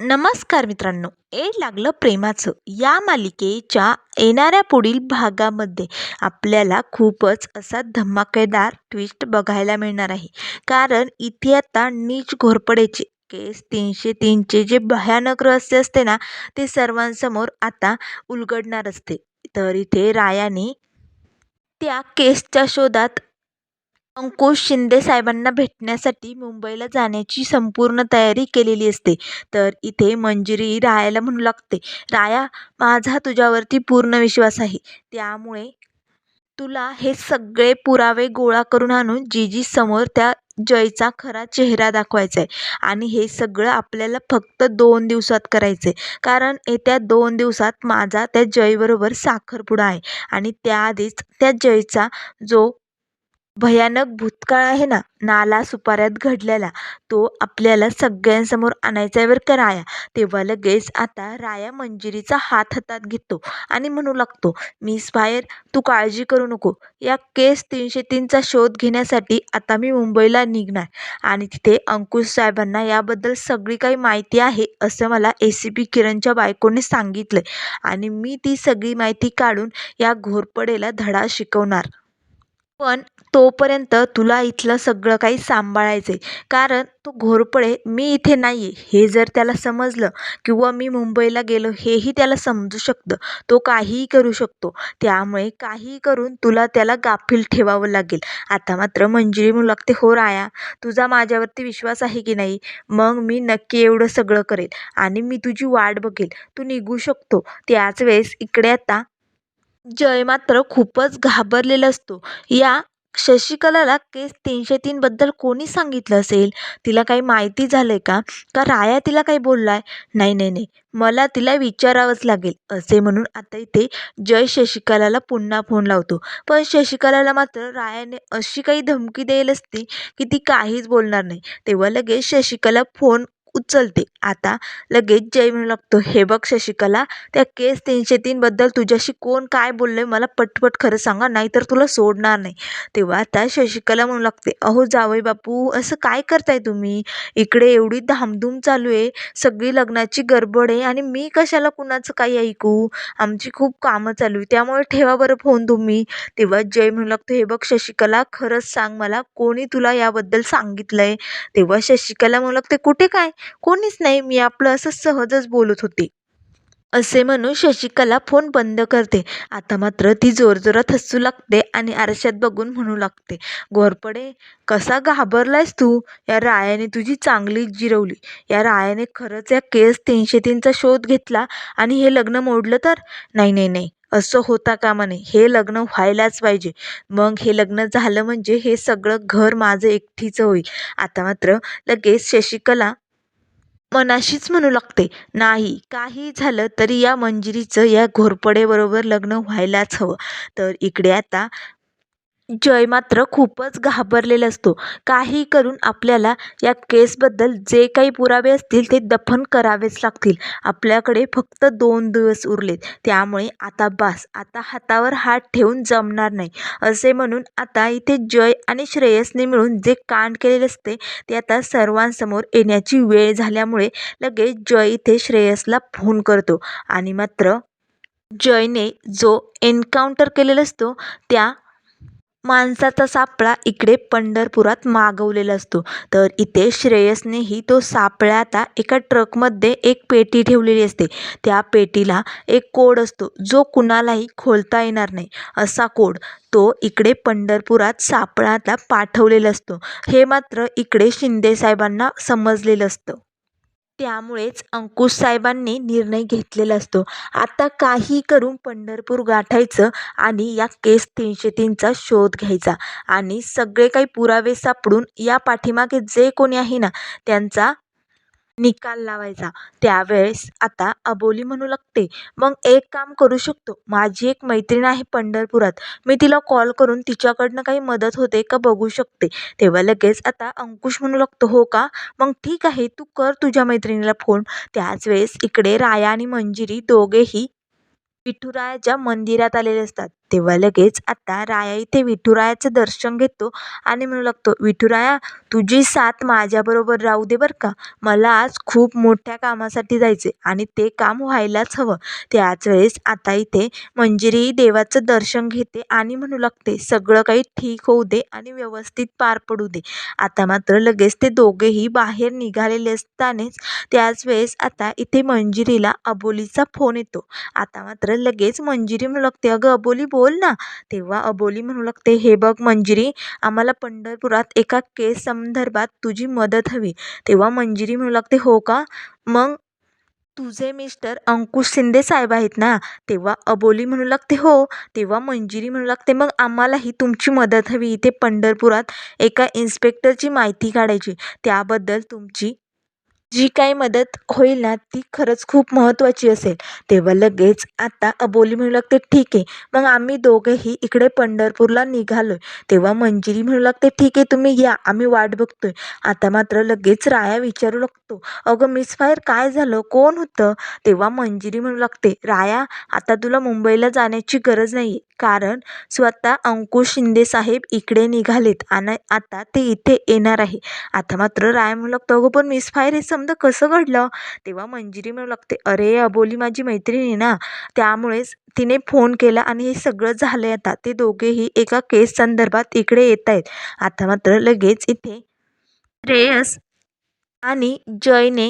नमस्कार मित्रांनो. ए लागलं प्रेमाचं. या मालिकेच्या येणाऱ्या पुढील भागामध्ये आपल्याला खूपच असा धमाकेदार ट्विस्ट बघायला मिळणार आहे. कारण इथे आता नीच घोरपडेचे केस तीनशे तीनचे जे भयानक रहस्य असते ना ते सर्वांसमोर आता उलगडणार असते. तर इथे रायाने त्या केसच्या शोधात अंकुश शिंदे साहेबांना भेटण्यासाठी मुंबईला जाण्याची संपूर्ण तयारी केलेली असते. तर इथे मंजिरी रायाला म्हणू लागते. राया माझा तुझ्यावरती पूर्ण विश्वास आहे. त्यामुळे तुला हे सगळे पुरावे गोळा करून आणून जीजी समोर त्या जयचा खरा चेहरा दाखवायचा आहे आणि हे सगळं आपल्याला फक्त दोन दिवसात करायचं आहे कारण येत्या दोन दिवसात माझा त्या जयबरोबर साखरपुडा आहे. आणि त्याआधीच त्या जयचा जो भयानक भूतकाळ आहे ना नाला सुपाऱ्यात घडलेला. तो आपल्याला सगळ्यांसमोर आणायचा आहे बरं का राया तेव्हा लगेच आता राया मंजिरीचा हात हातात घेतो आणि म्हणू लागतो मिस बाहेर तू काळजी करू नको. या केस तीनशे तीनचा शोध घेण्यासाठी आता मी मुंबईला निघणार. आणि तिथे अंकुश साहेबांना याबद्दल सगळी काही माहिती आहे असं मला ए सी पी किरणच्या बायकोने सांगितलं आणि मी ती सगळी माहिती काढून या घोरपडेला धडा शिकवणार. पण तोपर्यंत तुला इथलं सगळं काही सांभाळायचं आहे कारण तो घोरपडे मी इथे नाही आहे हे जर त्याला समजलं किंवा मी मुंबईला गेलो हेही त्याला समजू शकतं. तो काहीही करू शकतो. त्यामुळे काहीही करून तुला त्याला गाफील ठेवावं लागेल. आता मात्र मंजिरी म्हणू लागते हो राया. तुझा माझ्यावरती विश्वास आहे की नाही? मग मी नक्की एवढं सगळं करेल आणि मी तुझी वाट बघेल. तू निघू शकतो. त्याच वेळेस इकडे आता जय मात्र खूपच घाबरलेला असतो. या शशिकलाला केस तीनशे तीनबद्दल कोणी सांगितलं असेल? तिला काही माहिती झालं आहे का? का राया तिला काही बोलला आहे नाही नाही नाही. मला तिला विचारावंच लागेल असे म्हणून आता इथे जय शशिकलाला पुन्हा फोन लावतो. पण शशिकलाला मात्र रायाने अशी काही धमकी द्यायला असती की ती काहीच बोलणार नाही. तेव्हा लगेच शशिकला फोन उचलते. आता लगेच जय म्हणू लागतो हे बघ शशिकला त्या केस तीनशे तीनबद्दल तुझ्याशी कोण काय बोललं आहे मला पटपट खरं सांगा नाहीतर तुला सोडणार नाही. तेव्हा आता शशिकला म्हणू लागते अहो जावई बापू असं काय करताय तुम्ही? इकडे एवढी धामधूम चालू आहे सगळी लग्नाची गडबड आहे आणि मी कशाला कुणाचं काही ऐकू? आमची खूप कामं चालू आहे त्यामुळे ठेवा बरं फोन तुम्ही. तेव्हा जय म्हणू लागतो हे बघ शशिकला खरंच सांग मला कोणी तुला याबद्दल सांगितलं आहे तेव्हा शशिकला म्हणू लागते कुठे काय? कोणीच नाही मी आपलं असं सहजच बोलत होते. असे म्हणून शशिकला फोन बंद करते. आता मात्र ती जोरजोरात हसू लागते आणि आरशात बघून म्हणू लागते घोरपडे कसा घाबरलायस तू? या रायाने तुझी चांगली जिरवली. या रायाने खरंच या केस तीनशे तीनचा शोध घेतला आणि हे लग्न मोडलं तर? नाही नाही नाही. असं होता कामा नये. हे लग्न व्हायलाच पाहिजे. मग हे लग्न झालं म्हणजे हे सगळं घर माझं एकटीचं होईल. आता मात्र लगेच शशिकला मनाशीच म्हणू लागते. नाही काही झालं तरी या मंजिरीचं या घोरपडेबरोबर लग्न व्हायलाच हवं. तर इकडे आता जय मात्र खूपच घाबरलेला असतो. काही करून आपल्याला या केसबद्दल जे काही पुरावे असतील ते दफन करावेच लागतील. आपल्याकडे फक्त दोन दिवस उरलेत. त्यामुळे आता बास आता हातावर हात ठेवून जमणार नाही. असे म्हणून आता इथे जय आणि श्रेयसने मिळून जे कांड केलेले असते ते आता सर्वांसमोर येण्याची वेळ झाल्यामुळे लगेच जय इथे श्रेयसला फोन करतो. आणि मात्र जयने जो एन्काउंटर केलेला असतो त्या माणसाचा सापळा इकडे पंढरपुरात मागवलेला असतो. तर इथे श्रेयसनेही तो सापळा आता एका ट्रकमध्ये एक पेटी ठेवलेली असते. त्या पेटीला एक कोड असतो. जो कुणालाही खोलता येणार नाही. असा कोड तो इकडे पंढरपुरात सापळाला पाठवलेला असतो. हे मात्र इकडे शिंदेसाहेबांना समजलेलं असतं. त्यामुळेच अंकुश साहेबांनी निर्णय घेतलेला असतो. आता काही करून पंढरपूर गाठायचं आणि या केस तीनशे तीनचा शोध घ्यायचा. आणि सगळे काही पुरावे सापडून या पाठीमागे जे कोणी आहे ना त्यांचा निकाल लावायचा. त्यावेळेस आता अबोली म्हणू लागते. मग एक काम करू शकतो. माझी एक मैत्रीण आहे पंढरपुरात. मी तिला कॉल करून तिच्याकडनं काही मदत होते का बघू शकते. तेव्हा लगेच आता अंकुश म्हणू लागतो हो का? मग ठीक आहे. तू कर तुझ्या मैत्रिणीला फोन त्याच वेळेस इकडे राया आणि मंजिरी दोघेही विठुरायाच्या मंदिरात आलेले असतात. तेव्हा लगेच आता राया इथे विठुरायाचं दर्शन घेतो आणि म्हणू लागतो विठुराया तुझी साथ माझ्याबरोबर राहू दे बरं का. मला आज खूप मोठ्या कामासाठी जायचे आणि ते काम व्हायलाच हवं. त्याच वेळेस आता इथे मंजिरी देवाचं दर्शन घेते आणि म्हणू लागते सगळं काही ठीक होऊ दे आणि व्यवस्थित पार पडू दे. आता मात्र लगेच ते दोघेही बाहेर निघालेले असतानाच त्याच वेळेस आता इथे मंजिरीला अबोलीचा फोन येतो. आता मात्र लगेच मंजिरी म्हणू लागते अगं अबोली बोल ना. तेव्हा अबोली म्हणू लागते हे बघ मंजिरी आम्हाला पंढरपुरात एका केस संदर्भात तुझी मदत हवी. तेव्हा मंजिरी म्हणू लागते हो का? मग तुझे मिस्टर अंकुश शिंदे साहेब आहेत ना? तेव्हा अबोली म्हणू लागते हो. तेव्हा मंजिरी म्हणू लागते मग आम्हालाही तुमची मदत हवी इथे पंढरपुरात एका इन्स्पेक्टरची माहिती काढायची. त्याबद्दल तुमची जी काही मदत होईल ना ती खरंच खूप महत्त्वाची असेल. तेव्हा लगेच आता अबोली म्हणू लागते ठीक आहे मग आम्ही दोघंही इकडे पंढरपूरला निघालो तेव्हा मंजिरी म्हणू लागते ठीक आहे तुम्ही या आम्ही वाट बघतोय. आता मात्र लगेच राया विचारू लागतो अगं मिस फायर काय झालं? कोण होतं? तेव्हा मंजिरी म्हणू लागते राया आता तुला मुंबईला जाण्याची गरज नाही कारण स्वतः अंकुश शिंदे साहेब इकडे निघालेत आणि आता ते इथे येणार आहे. आता मात्र राया म्हणू लागतो अगं पण मिस फायर हे समजा कसं घडलं तेव्हा मंजिरी म्हणू लागते. अरे अबोली माझी मैत्रीण आहे ना त्यामुळेच तिने फोन केला आणि हे सगळं झालं आहे आता. ते दोघेही एका केस संदर्भात इकडे येत आहेत. आता मात्र लगेच इथे श्रेयस आणि जयने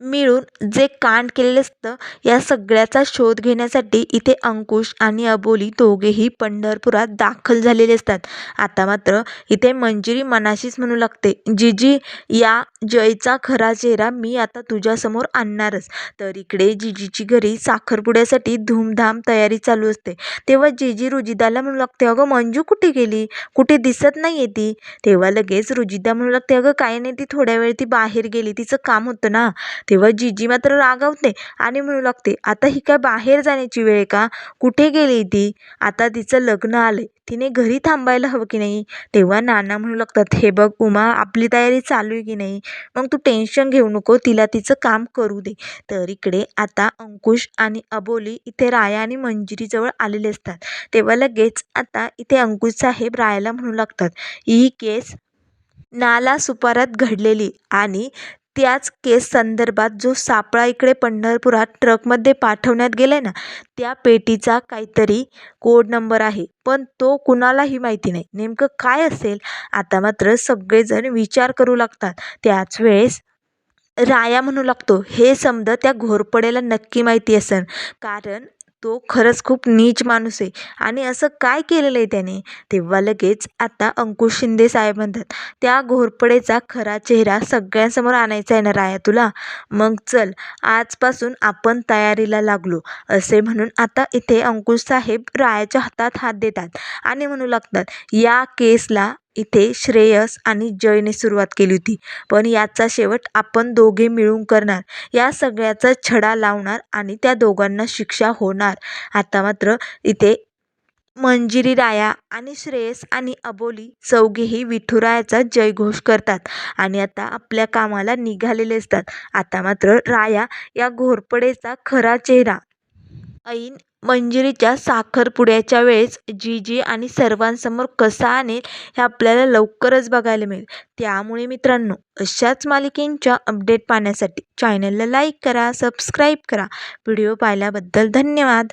मिळून जे कांड केलेलं असतं या सगळ्याचा शोध घेण्यासाठी इथे अंकुश आणि अबोली दोघेही पंढरपुरात दाखल झालेले असतात. आता मात्र इथे मंजिरी मनाशीच म्हणू लागते. जिजी या जयचा खरा चेहरा मी आता तुझ्यासमोर आणणारच. तर इकडे जिजीची घरी साखरपुड्यासाठी धूमधाम तयारी चालू असते. तेव्हा जिजी रुजिदाला म्हणू लागते अगं मंजू कुठे गेली? कुठे दिसत नाही आहे ती? तेव्हा लगेच रुजिदा म्हणू लागते अगं काय नाही ती थोड्या वेळ ती बाहेर गेली. तिचं काम होतं ना. तेव्हा जीजी मात्र रागावते आणि म्हणू लागते आता ही काय बाहेर जाण्याची वेळ आहे का? कुठे गेली ती? आता तिचं लग्न आलंय. तिने घरी थांबायला हवं की नाही? तेव्हा नाना म्हणू लागतात हे बघ उमा आपली तयारी चालू आहे की नाही? मग तू टेन्शन घेऊ नको तिला तिचं काम करू दे. तर इकडे आता अंकुश आणि अबोली इथे राया आणि मंजिरीजवळ आलेले असतात. तेव्हा लगेच आता इथे अंकुश साहेब रायाला म्हणू लागतात ही केस नाला सुपारात घडलेली आणि त्याच केस संदर्भात जो सापळा इकडे पंढरपुरात ट्रकमध्ये पाठवण्यात गेला आहे ना त्या पेटीचा काहीतरी कोड नंबर आहे. पण तो कुणालाही माहिती नाही. नेमकं काय असेल? आता मात्र सगळेजण विचार करू लागतात. त्याच वेळेस राया म्हणू लागतो हे समजा त्या घोरपडेला नक्की माहिती असेल. कारण तो खरंच खूप नीच माणूस आहे. आणि असं काय केलेलं आहे त्याने? तेव्हा लगेच आता अंकुश शिंदे साहेब म्हणतात त्या घोरपडेचा खरा चेहरा सगळ्यांसमोर आणायचा आहे ना राया तुला? मग चल आजपासून आपण तयारीला लागलो. असे म्हणून आता इथे अंकुश साहेब रायाच्या हातात हात देतात आणि म्हणू लागतात या केसला इथे श्रेयस आणि जयने सुरुवात केली होती. पण याचा शेवट आपण दोघे मिळून करणार. या सगळ्याचा छडा लावणार आणि त्या दोघांना शिक्षा होणार. आता मात्र इथे मंजिरी राया आणि श्रेयस आणि अबोली चौघेही विठुरायाचा जयघोष करतात आणि आता आपल्या कामाला निघालेले असतात. आता मात्र राया या घोरपडेचा खरा चेहरा. ऐन मंजिरीच्या साखरपुड्याच्या वेळेस जीजी आणि सर्वांसमोर कसा आणेल हे आपल्याला लवकरच बघायला मिळेल. त्यामुळे मित्रांनो अशाच मालिकेंच्या अपडेट पाहण्यासाठी चॅनलला लाईक करा सबस्क्राईब करा. व्हिडिओ पाहिल्याबद्दल धन्यवाद.